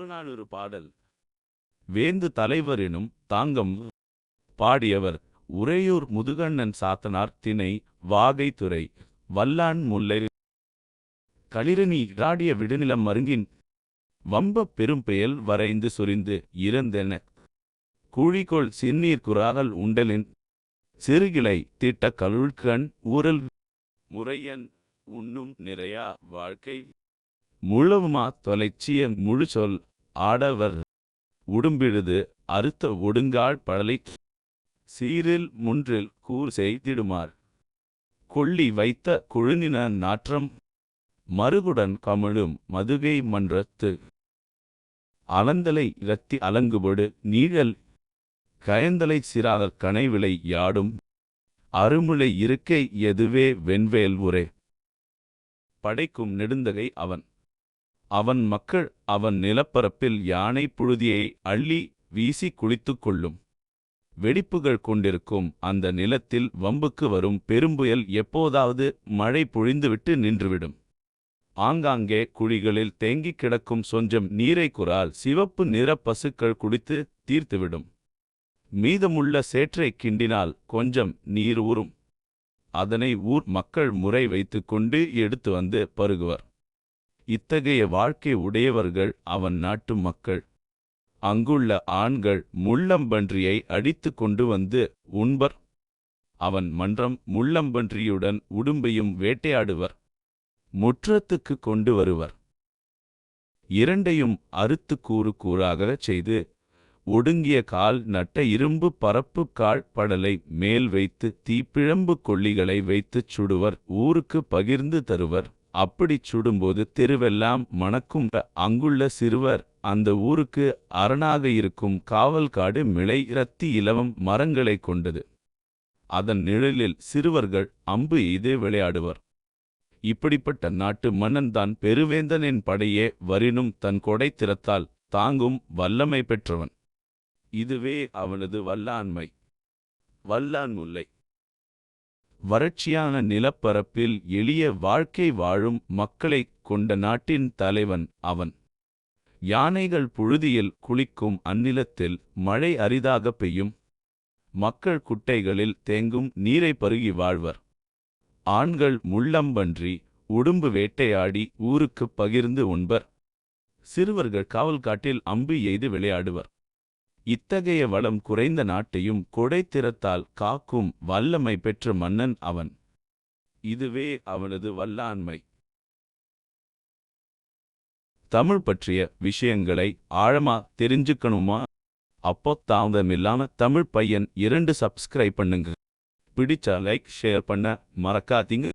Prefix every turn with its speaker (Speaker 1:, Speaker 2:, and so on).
Speaker 1: புறநானூறு பாடல். வேந்து தலைவரினும் தாங்கம் பாடியவர் உறையூர் முதுகண்ணன் சாத்தனார் திணை வாகைத்துறை வல்லான் முல்லை களிரணி ராடிய விடுநிலம் மருங்கின் வம்பப் பெரும்பெயல் வரைந்து சொரிந்து இறந்தென குழிக்கோள் சிறுநீர் குறாகல் உண்டலின் சிறுகிளை திட்ட கழுழ்கண் ஊரல் முறையன் உண்ணும் நிறையா வாழ்க்கை முழவுமா தொலைச்சிய முழுச்சொல் ஆடவர் உடும்பிழுது அறுத்த ஒடுங்காள் பழலை சீரில் முன்றில் கூர் செய்திடுமார். கொள்ளி வைத்த குழுநின நாற்றம் மறுகுடன் கமழும் மதுகை மன்றத்து. அலந்தலை இரத்தி அலங்குபொடு நீழல் கயந்தலை சிறார் கனைவிளை யாடும். அருமுளை இருக்கை எதுவே வெண்வேல் உரே. படைக்கும் நெடுந்தகை அவன். அவன் மக்கள் அவன் நிலப்பரப்பில் யானை புழுதியை அள்ளி வீசி குளித்துக் கொள்ளும் வெடிப்புகள் கொண்டிருக்கும் அந்த நிலத்தில் வம்புக்கு வரும் பெரும்புயல் எப்போதாவது மழை பொழிந்துவிட்டு நின்றுவிடும். ஆங்காங்கே குழிகளில் தேங்கிக் கிடக்கும் சொஞ்சம் நீரை குறால் சிவப்பு நிற பசுக்கள் குடித்து தீர்த்துவிடும். மீதமுள்ள சேற்றை கிண்டினால் கொஞ்சம் நீர் ஊறும். அதனை ஊர் மக்கள் முறை வைத்துக்கொண்டு எடுத்து வந்து பருகுவர். இத்தகைய வாழ்க்கை உடையவர்கள் அவன் நாட்டு மக்கள். அங்குள்ள ஆண்கள் முள்ளம்பன்றியை அடித்து கொண்டு வந்து உண்பர். அவன் மன்றம் முள்ளம்பன்றியுடன் உடும்பையும் வேட்டையாடுவர். முற்றத்துக்கு கொண்டு வருவர். இரண்டையும் அறுத்து கூறு கூறாகச் செய்து ஒடுங்கிய கால் நட்ட இரும்பு பரப்பு கால் படலை மேல் வைத்து தீப்பிழம்பு கொள்ளிகளை வைத்துச் சுடுவர் ஊருக்கு பகிர்ந்து தருவர். அப்படிச் சுடும்போது தெருவெல்லாம் மணக்கும் அங்குள்ள சிறுவர். அந்த ஊருக்கு அரணாக இருக்கும் காவல்காடு மிளை இரத்தி இலவம் மரங்களை கொண்டது. அதன் நிழலில் சிறுவர்கள் அம்பு எய்து விளையாடுவர். இப்படிப்பட்ட நாட்டு மன்னன்தான் பெருவேந்தனின் படையே வரினும் தன் கொடை திறத்தால் தாங்கும் வல்லமை பெற்றவன். இதுவே அவனது வல்லாண்மை. வல்லான் முல்லை. வறட்சியான நிலப்பரப்பில் எளிய வாழ்க்கை வாழும் மக்களைக் கொண்ட நாட்டின் தலைவன் அவன். யானைகள் புழுதியில் குளிக்கும் அந்நிலத்தில் மழை அரிதாக பெய்யும். மக்கள் குட்டைகளில் தேங்கும் நீரை பருகி வாழ்வர். ஆண்கள் முள்ளம்பன்றி உடும்பு வேட்டையாடி ஊருக்குப் பகிர்ந்து உண்பர். சிறுவர்கள் காவல்காட்டில் அம்பு எய்து விளையாடுவர். இத்தகைய வளம் குறைந்த நாட்டையும் கொடைத்திறத்தால் காக்கும் வல்லமை பெற்ற மன்னன் அவன். இதுவே அவனது வல்லாண்மை. தமிழ் பற்றிய விஷயங்களை ஆழமா தெரிஞ்சுக்கணுமா? அப்போ தாமதமில்லாம தமிழ் பையன் இரண்டு சப்ஸ்கிரைப் பண்ணுங்க. பிடிச்சா லைக் ஷேர் பண்ண மறக்காதீங்க.